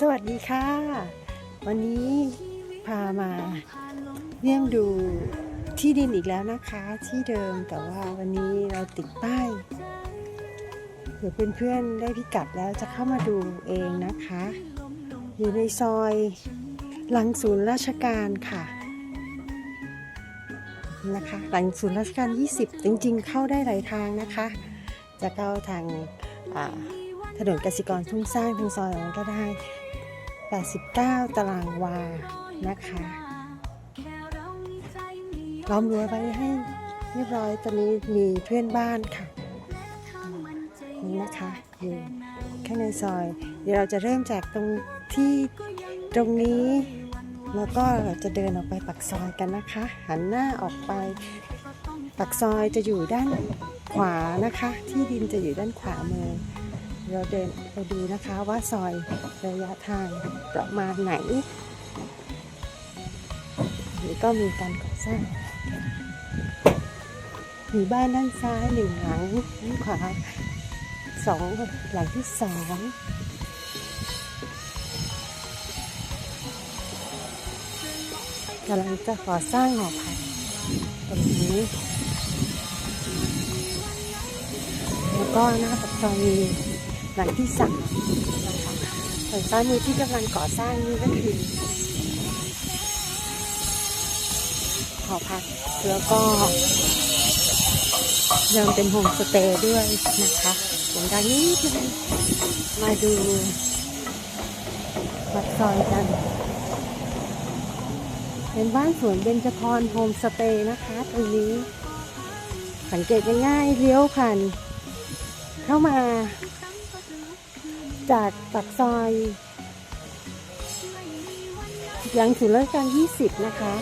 สวัสดีค่ะ วันนี้พามาเยี่ยมดูที่ดินอีกแล้วนะคะ ที่เดิมแต่ว่าวันนี้เราติดป้ายเดี๋ยวเพื่อนๆได้พิกัดแล้วจะเข้ามาดูเองนะคะ อยู่ในซอยหลังศูนย์ราชการค่ะนะคะหลังศูนย์ราชการ 20 จริงๆ เข้าได้หลายทางนะคะ จะเข้าทางถนนกสิกรทุ่งสร้างทางซอยนั้นก็ได้ 89 ตารางวา นะคะล้อมรั้วไว้ให้เรียบร้อย ตอนนี้มีเพื่อนบ้านค่ะ นี่นะคะอยู่ข้างในซอย เดี๋ยวเราจะเริ่มจากตรงที่ตรงนี้ แล้วก็เราจะเดินออกไปปักซอยกันนะคะ หันหน้าออกไปปักซอยจะอยู่ด้านขวานะคะ ที่ดินจะอยู่ด้านขวามือ เราเดินไปดูนะคะว่าซอยระยะทางประมาณไหนนี่ก็มีการก่อสร้างมีบ้านด้านซ้ายหนึ่งหลังด้านขวาสองหลังที่สองกำลังจะก่อสร้างหอพักตรงนี้แล้วก็หน้าปากซอย หลังที่สามส่วนซ้ายมือที่กำลังก่อสร้างนี่ก็คือหอพักแล้วก็ยังเป็นโฮมสเตย์ด้วยนะคะผมดังนี้ที่มาดูปากซอยกัน เป็นบ้านสวนเบญจพรโฮมสเตย์นะคะ ตรงนี้ สังเกตง่ายๆเลี้ยวผ่านเข้ามา จากปากซอยยังศูนย์ราชการ20 นะคะ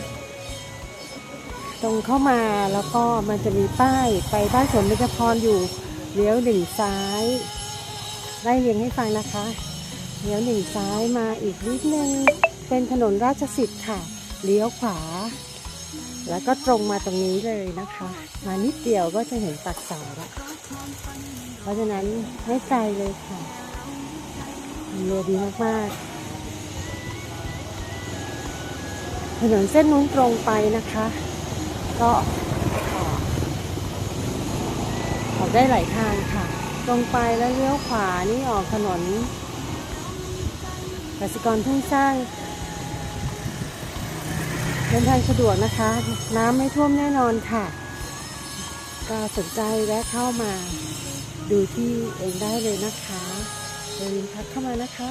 ตรงเข้ามาแล้วก็มันจะมีป้ายไปบ้านสวนเบญจพรอยู่เลี้ยวหนึ่งซ้ายไล่เรียงให้ฟังนะคะเลี้ยวหนึ่งซ้ายมาอีกนิดนึงเป็นถนนราชสิทธิ์ค่ะ เลี้ยวขวา แล้วก็ตรงมาตรงนี้เลยนะคะ มานิดเดียวก็จะเห็นปากซอยแล้วเพราะฉะนั้นไม่ไกลเลยค่ะ เรือดีมากๆถนนเส้นนู้นตรงไปนะคะ ก็ออกได้หลายทางค่ะ ตรงไปแล้วเลี้ยวขวานี่ออกถนนกสิกรทุ่งสร้างเดินทางสะดวกนะคะ น้ำไม่ท่วมแน่นอนค่ะ ก็สนใจแวะเข้ามาดูที่เองได้เลยนะคะ อย่าลืมทักเข้ามานะคะ